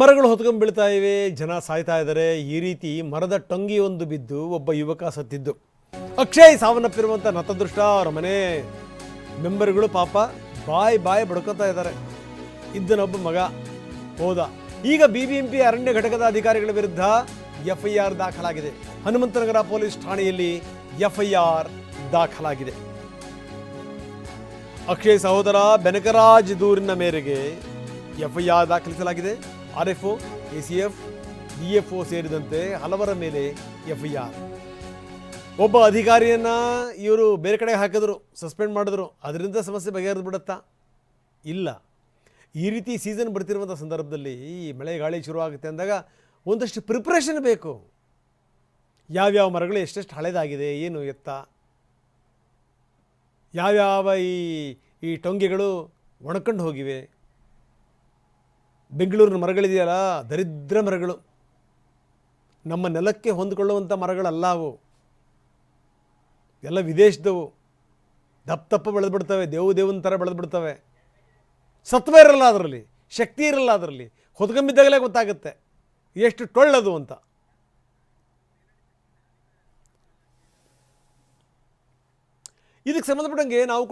ಮರಗಳು ಹೊತ್ಕೊಂಡು ಬೀಳ್ತಾ ಇವೆ. ಜನ ಸಾಯ್ತಾ ಇದ್ದಾರೆ. ಈ ರೀತಿ ಮರದ ಟೊಂಗಿಯೊಂದು ಬಿದ್ದು ಒಬ್ಬ ಯುವಕ ಸತ್ತಿದ್ದು. ಅಕ್ಷಯ್ ಸಾವನ್ನಪ್ಪಿರುವಂಥ ನತದೃಷ್ಟ ಅವರ ಮನೆ. ಮೆಂಬರ್ಗಳು ಪಾಪ ಬಾಯ್ ಬಾಯ್ ಬಡ್ಕೋತಾ ಇದ್ದಾರೆ. ಇದ್ದನೊಬ್ಬ ಮಗ ಹೋದ. ಈಗ ಬಿಬಿಎಂಪಿ ಅರಣ್ಯ ಘಟಕದ ಅಧಿಕಾರಿಗಳ ವಿರುದ್ಧ ಎಫ್ಐಆರ್ ದಾಖಲಾಗಿದೆ. ಹನುಮಂತನಗರ ಪೊಲೀಸ್ ಠಾಣೆಯಲ್ಲಿ ಎಫ್ಐಆರ್ ದಾಖಲಾಗಿದೆ. ಅಕ್ಷಯ್ ಸಹೋದರ ಬೆನಕರಾಜ್ ದೂರಿನ ಮೇರೆಗೆ ಎಫ್ಐಆರ್ ದಾಖಲಿಸಲಾಗಿದೆ. ಆರ್ ಎಫ್ ಒ ಸೇರಿದಂತೆ ಹಲವರ ಮೇಲೆ ಎಫ್ಐಆರ್. ಒಬ್ಬ ಅಧಿಕಾರಿಯನ್ನ ಇವರು ಬೇರೆ ಕಡೆ ಹಾಕಿದ್ರು, ಸಸ್ಪೆಂಡ್ ಮಾಡಿದ್ರು, ಅದರಿಂದ ಸಮಸ್ಯೆ ಬಗೆಹರಿದು ಬಿಡುತ್ತಾ ಇಲ್ಲ. ಈ ರೀತಿ ಸೀಸನ್ ಬರ್ತಿರುವಂಥ ಸಂದರ್ಭದಲ್ಲಿ ಈ ಮಳೆ ಗಾಳಿ ಶುರು ಆಗುತ್ತೆ ಅಂದಾಗ ಒಂದಷ್ಟು ಪ್ರಿಪ್ರೇಷನ್ ಬೇಕು. ಯಾವ್ಯಾವ ಮರಗಳು ಎಷ್ಟೆಷ್ಟು ಹಳೆದಾಗಿದೆ, ಏನು ಎತ್ತ? ಯಾವ್ಯಾವ ಈ ಈ ಟೊಂಗೆಗಳು ಒಣಕೊಂಡು ಹೋಗಿವೆ? ಬೆಂಗಳೂರಿನ ಮರಗಳಿದೆಯಲ್ಲ, ದರಿದ್ರ ಮರಗಳು. ನಮ್ಮ ನೆಲಕ್ಕೆ ಹೊಂದಿಕೊಳ್ಳುವಂಥ ಮರಗಳಲ್ಲ ಅವು. ಎಲ್ಲ ವಿದೇಶದವು. ದಪ್ಪ ದಪ್ಪ ಬೆಳೆದ್ಬಿಡ್ತವೆ, ದೇವು ದೇವನ ಥರ ಬೆಳೆದ್ಬಿಡ್ತವೆ. ಸತ್ವ ಇರಲ್ಲ ಅದರಲ್ಲಿ, ಶಕ್ತಿ ಇರಲ್ಲ ಅದರಲ್ಲಿ. ಹೊದ್ಕಂಬಿದ್ದಾಗಲೇ ಗೊತ್ತಾಗುತ್ತೆ, ಎಷ್ಟು ಟೊಳ್ಳದು ಅಂತ. ಇದಕ್ಕೆ ಸಂಬಂಧಪಟ್ಟಂಗೆ ನಾವು